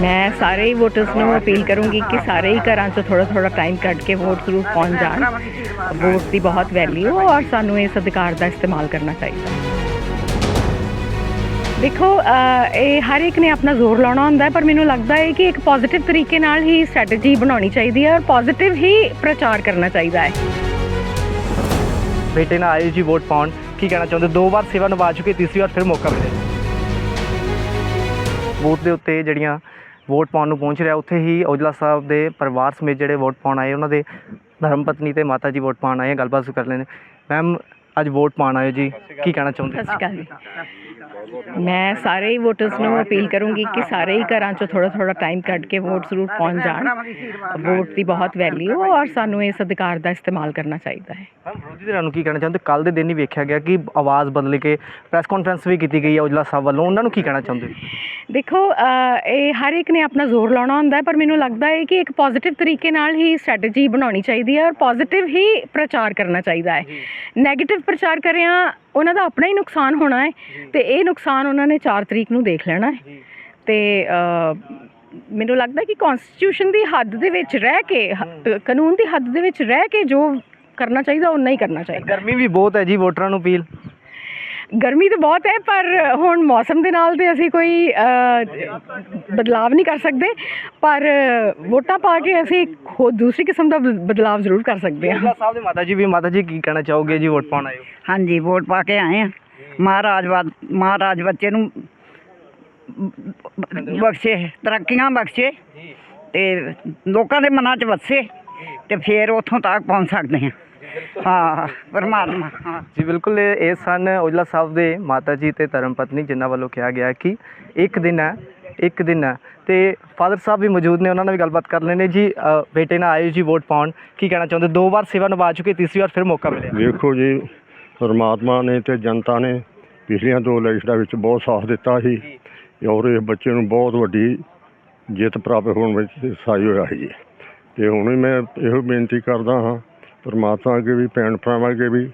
ਮੈਂ ਸਾਰੇ ਹੀ ਵੋਟਰਸ ਨੂੰ ਅਪੀਲ ਕਰੂੰਗੀ ਕਿ ਸਾਰੇ ਹੀ ਘਰਾਂ 'ਚੋਂ ਥੋੜਾ ਥੋੜਾ ਟਾਈਮ ਕੱਢ ਕੇ ਵੋਟ ਜ਼ਰੂਰ ਪਹੁੰਚ ਜਾਣ। ਵੋਟ ਦੀ ਬਹੁਤ ਵੈਲਿਊ ਔਰ ਸਾਨੂੰ ਇਸ ਅਧਿਕਾਰ ਦਾ ਇਸਤੇਮਾਲ ਕਰਨਾ ਚਾਹੀਦਾ। ਦੇਖੋ ਇਹ ਹਰ ਇੱਕ ਨੇ ਆਪਣਾ ਜ਼ੋਰ ਲਾਉਣਾ ਹੁੰਦਾ ਪਰ ਮੈਨੂੰ ਲੱਗਦਾ ਹੈ ਕਿ ਇੱਕ ਪੋਜ਼ਿਟਿਵ ਤਰੀਕੇ ਨਾਲ ਹੀ ਸਟ੍ਰੈਟਜੀ ਬਣਾਉਣੀ ਚਾਹੀਦੀ ਹੈ ਔਰ ਪੋਜ਼ਿਟਿਵ ਹੀ ਪ੍ਰਚਾਰ ਕਰਨਾ ਚਾਹੀਦਾ ਹੈ। ਬੇਟੇ ਨਾਲ ਆਏ ਜੀ ਵੋਟ ਪਾਉਣ, ਕੀ ਕਹਿਣਾ ਚਾਹੁੰਦੇ? ਦੋ ਵਾਰ ਸੇਵਾ ਨਿਭਾ ਚੁੱਕੇ, ਤੀਸਰੀ ਵਾਰ ਫਿਰ ਮੌਕਾ ਮਿਲਿਆ। ਬੂਥ ਦੇ ਉੱਤੇ ਜਿਹੜੀਆਂ ਵੋਟ ਪਾਉਣ ਨੂੰ ਪਹੁੰਚ ਰਿਹਾ। ਉੱਥੇ ਹੀ ਔਜਲਾ ਸਾਹਿਬ ਦੇ ਪਰਿਵਾਰ ਸਮੇਤ ਜਿਹੜੇ ਵੋਟ ਪਾਉਣ ਆਏ ਉਹਨਾਂ ਦੇ ਧਰਮ ਪਤਨੀ ਤੇ ਮਾਤਾ ਜੀ ਵੋਟ ਪਾਉਣ ਆਏ ਗੱਲਬਾਤ ਕਰ ਲੈਣੇ ਮੈਮ ਅੱਜ ਵੋਟ ਪਾਉਣ ਆਏ ਜੀ। ਕੀ ਕਹਿਣਾ ਚਾਹੁੰਦੇ ਸਤਿ ਸ਼੍ਰੀ ਅਕਾਲ ਮੈਂ ਸਾਰੇ ਹੀ ਵੋਟਰਸ ਨੂੰ ਅਪੀਲ ਕਰੂੰਗੀ ਕਿ ਸਾਰੇ ਹੀ ਘਰਾਂ 'ਚੋਂ ਥੋੜਾ ਥੋੜਾ ਟਾਈਮ ਕੱਢ ਕੇ ਵੋਟ ਜ਼ਰੂਰ ਪਹੁੰਚ ਜਾਣ। ਵੋਟ ਦੀ ਬਹੁਤ ਵੈਲਿਊ ਔਰ ਸਾਨੂੰ ਇਸ ਅਧਿਕਾਰ ਦਾ ਇਸਤੇਮਾਲ ਕਰਨਾ ਚਾਹੀਦਾ ਹੈ। ਮੈਮ ਵਿਰੋਧੀ ਧਿਰਾਂ ਨੂੰ ਕੀ ਕਹਿਣਾ ਚਾਹੁੰਦੇ? ਕੱਲ ਦੇ ਦਿਨ ਹੀ ਵੇਖਿਆ ਗਿਆ ਕਿ ਆਵਾਜ਼ ਬਦਲ ਕੇ ਪ੍ਰੈਸ ਕਾਨਫਰੰਸ ਵੀ ਕੀਤੀ ਗਈ ਹੈ ਔਜਲਾ ਸਾਹਿਬ ਵੱਲੋਂ। ਉਹਨਾਂ ਨੂੰ ਕੀ ਕਹਿਣਾ ਚਾਹੁੰਦੇ ਦੇਖੋ ਇਹ ਹਰ ਇੱਕ ਨੇ ਆਪਣਾ ਜ਼ੋਰ ਲਾਉਣਾ ਹੁੰਦਾ ਪਰ ਮੈਨੂੰ ਲੱਗਦਾ ਹੈ ਕਿ ਇੱਕ ਪੋਜ਼ਿਟਿਵ ਤਰੀਕੇ ਨਾਲ ਹੀ ਸਟ੍ਰੈਟਜੀ ਬਣਾਉਣੀ ਚਾਹੀਦੀ ਹੈ ਔਰ ਪੋਜ਼ਿਟਿਵ ਹੀ ਪ੍ਰਚਾਰ ਕਰਨਾ ਚਾਹੀਦਾ ਹੈ। 네ਗੇਟਿਵ ਪ੍ਰਚਾਰ ਕਰਿਆ ਉਹਨਾਂ ਦਾ ਆਪਣਾ ਹੀ ਨੁਕਸਾਨ ਹੋਣਾ ਹੈ ਤੇ ਇਹ ਨੁਕਸਾਨ ਉਹਨਾਂ ਨੇ 4 ਤਰੀਕ ਨੂੰ ਦੇਖ ਲੈਣਾ ਹੈ। ਤੇ ਮੈਨੂੰ ਲੱਗਦਾ ਕਿ ਕਨਸਟੀਟਿਊਸ਼ਨ ਦੀ ਹੱਦ ਦੇ ਵਿੱਚ ਰਹਿ ਕੇ ਕਾਨੂੰਨ ਦੀ ਹੱਦ ਦੇ ਵਿੱਚ ਰਹਿ ਕੇ ਜੋ ਕਰਨਾ ਚਾਹੀਦਾ ਉਹ ਨਹੀਂ ਕਰਨਾ ਚਾਹੀਦਾ। ਗਰਮੀ ਵੀ ਬਹੁਤ ਹੈ ਜੀ ਵੋਟਰਾਂ ਨੂੰ ਅਪੀਲ। ਗਰਮੀ ਤਾਂ ਬਹੁਤ ਹੈ ਪਰ ਹੁਣ ਮੌਸਮ ਦੇ ਨਾਲ ਤੇ ਅਸੀਂ ਕੋਈ ਬਦਲਾਵ ਨਹੀਂ ਕਰ ਸਕਦੇ। ਪਰ ਵੋਟਾਂ ਪਾ ਕੇ ਅਸੀਂ ਖੁਦ ਦੂਸਰੀ ਕਿਸਮ ਦਾ ਬ- ਬਦਲਾਵ ਜ਼ਰੂਰ ਕਰ ਸਕਦੇ ਹਾਂ। ਸਾਹਿਬ ਦੇ ਮਾਤਾ ਜੀ ਵੀ ਮਾਤਾ ਜੀ ਕੀ ਕਹਿਣਾ ਚਾਹੋਗੇ ਜੀ ਵੋਟ ਪਾਉਣ ਆਏ ਹੋ? ਹਾਂਜੀ ਵੋਟ ਪਾ ਕੇ ਆਏ ਆ ਮਹਾਰਾਜ ਵਾ- ਮਹਾਰਾਜ ਬੱਚੇ ਨੂੰ ਬਖਸ਼ੇ ਤਰੱਕੀਆਂ ਬਖਸ਼ੇ ਤੇ ਲੋਕਾਂ ਦੇ ਮਨਾਂ 'ਚ ਵਸੇ ਤੇ ਫਿਰ ਉੱਥੋਂ ਤੱਕ ਪਹੁੰਚ ਸਕਦੇ ਹਾਂ। ਹਾਂ ਪਰਮਾਤਮਾ ਹਾਂ। ਜੀ ਬਿਲਕੁਲ ਇਹ ਇਹ ਸਨ ਔਜਲਾ ਸਾਹਿਬ ਦੇ ਮਾਤਾ ਜੀ ਤੇ ਧਰਮ ਪਤਨੀ ਜਿਨ੍ਹਾਂ ਵੱਲੋਂ ਕਿਹਾ ਗਿਆ ਕਿ ਇੱਕ ਦਿਨ ਹੈ ਇੱਕ ਦਿਨ ਹੈ। ਤੇ ਫਾਦਰ ਸਾਹਿਬ ਵੀ ਮੌਜੂਦ ਨੇ ਉਹਨਾਂ ਨਾਲ ਵੀ ਗੱਲਬਾਤ ਕਰ ਲੈਣੇ ਜੀ ਅ, ਬੇਟੇ ਨਾਲ ਆਏ ਜੀ ਵੋਟ ਪਾਉਣ। ਕੀ ਕਹਿਣਾ ਚਾਹੁੰਦੇ? ਦੋ ਵਾਰ ਸੇਵਾ ਨਿਭਾ ਚੁੱਕੇ ਤੀਸਰੀ ਵਾਰ ਫਿਰ ਮੌਕਾ ਮਿਲਿਆ। ਵੇਖੋ ਜੀ ਪਰਮਾਤਮਾ ਨੇ ਤੇ ਜਨਤਾ ਨੇ ਪਿਛਲੀਆਂ ਦੋ ਇਲੈਕਸ਼ਨਾਂ ਵਿੱਚ ਬਹੁਤ ਸਾਥ ਦਿੱਤਾ ਸੀ। ਔਰ ਇਹ ਬੱਚੇ ਨੂੰ ਬਹੁਤ ਵੱਡੀ ਜਿੱਤ ਪ੍ਰਾਪਤ ਹੋਣ ਵਿੱਚ ਸਹਾਈ ਹੋਇਆ ਸੀ। ਤੇ ਹੁਣ ਵੀ ਮੈਂ ਇਹੋ ਬੇਨਤੀ ਕਰਦਾ ਹਾਂ ਪਰਮਾਤਮਾ ਅੱਗੇ ਵੀ ਭੈਣ ਭਰਾਵਾਂ ਅੱਗੇ ਵੀ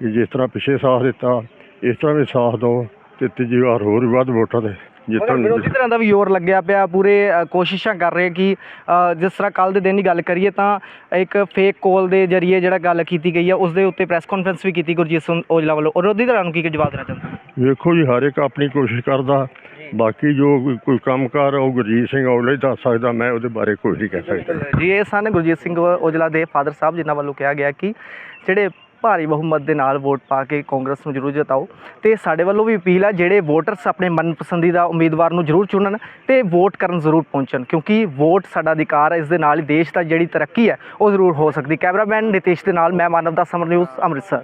ਕਿ ਜਿਸ ਤਰ੍ਹਾਂ ਪਿਛੇ ਸਾਥ ਦਿੱਤਾ ਇਸ ਤਰ੍ਹਾਂ ਵੀ ਸਾਥ ਦਿਓ ਤੇ ਤੀਜੀ ਵਾਰ ਹੋਰ ਵੀ ਵੱਧ ਵੋਟਾਂ ਤੇ ਮਗਰ ਜਿੱਤਣ ਵਿਰੋਧੀ ਤਰ੍ਹਾਂ ਦਾ ਵੀ ਜ਼ੋਰ ਲੱਗਿਆ ਪਿਆ ਪੂਰੇ ਅ, ਕੋਸ਼ਿਸ਼ਾਂ ਕਰ ਰਹੇ ਕਿ ਅ, ਜਿਸ ਤਰ੍ਹਾਂ ਕੱਲ ਦੇ ਦਿਨ ਦੀ ਗੱਲ ਕਰੀਏ ਤਾਂ ਇੱਕ ਫੇਕ ਕਾਲ ਦੇ ਜ਼ਰੀਏ ਜਿਹੜਾ ਗੱਲ ਕੀਤੀ ਗਈ ਹੈ ਉਸ ਦੇ ਉੱਤੇ ਪ੍ਰੈਸ ਕਾਨਫਰੰਸ ਵੀ ਕੀਤੀ ਗੁਰਜੀਤ ਸਿੰਘ ਔਜਲਾ ਵੱਲੋਂ। ਔਰ ਵਿਰੋਧੀ ਧਿਰਾਂ ਨੂੰ ਕੀ ਜਵਾਬ ਦੇਣਾ ਚਾਹੁੰਦੇ ਵੇਖੋ ਜੀ ਹਰ ਇੱਕ ਆਪਣੀ ਕੋਸ਼ਿਸ਼ ਕਰਦਾ ਬਾਕੀ ਜੋ ਕੋਈ- ਕੋਈ ਕੰਮਕਾਰ ਉਹ ਗੁਰਜੀਤ ਸਿੰਘ ਔਜਲਾ ਹੀ ਦੱਸ ਸਕਦਾ, ਮੈਂ ਉਹਦੇ ਬਾਰੇ ਕੁਝ ਨਹੀਂ ਕਹਿ ਸਕਦਾ। ਜੀ, ਇਹ ਸਨ ਗੁਰਜੀਤ ਸਿੰਘ ਔਜਲਾ ਦੇ ਫਾਦਰ ਸਾਹਿਬ, ਜਿਨ੍ਹਾਂ ਵੱਲੋਂ ਕਿਹਾ ਗਿਆ ਕਿ ਜਿਹੜੇ ਭਾਰੀ ਬਹੁਮਤ ਦੇ ਨਾਲ ਵੋਟ ਪਾ ਕੇ ਕਾਂਗਰਸ ਨੂੰ ਜ਼ਰੂਰ ਜਿਤਾਓ ਤੇ ਸਾਡੇ ਵੱਲੋਂ ਵੀ ਅਪੀਲ ਹੈ ਜਿਹੜੇ ਵੋਟਰਸ ਆਪਣੇ ਮਨਪਸੰਦੀਦਾ ਉਮੀਦਵਾਰ ਨੂੰ ਜ਼ਰੂਰ ਚੁਣਨ ਤੇ ਵੋਟ ਕਰਨ ਜ਼ਰੂਰ ਪਹੁੰਚਣ, ਕਿਉਂਕਿ ਵੋਟ ਸਾਡਾ ਅਧਿਕਾਰ ਹੈ ਇਸ ਦੇ ਨਾਲ ਹੀ ਦੇਸ਼ ਦਾ ਜਿਹੜੀ ਤਰੱਕੀ ਹੈ, ਉਹ ਜ਼ਰੂਰ ਹੋ ਸਕਦੀ। ਕੈਮਰਾਮੈਨ ਨਿਤੇਸ਼ ਦੇ ਨਾਲ ਮੈਂ ਮਾਨਵ ਦਾ ਸਮਰ ਨਿਊਜ਼, ਅੰਮ੍ਰਿਤਸਰ।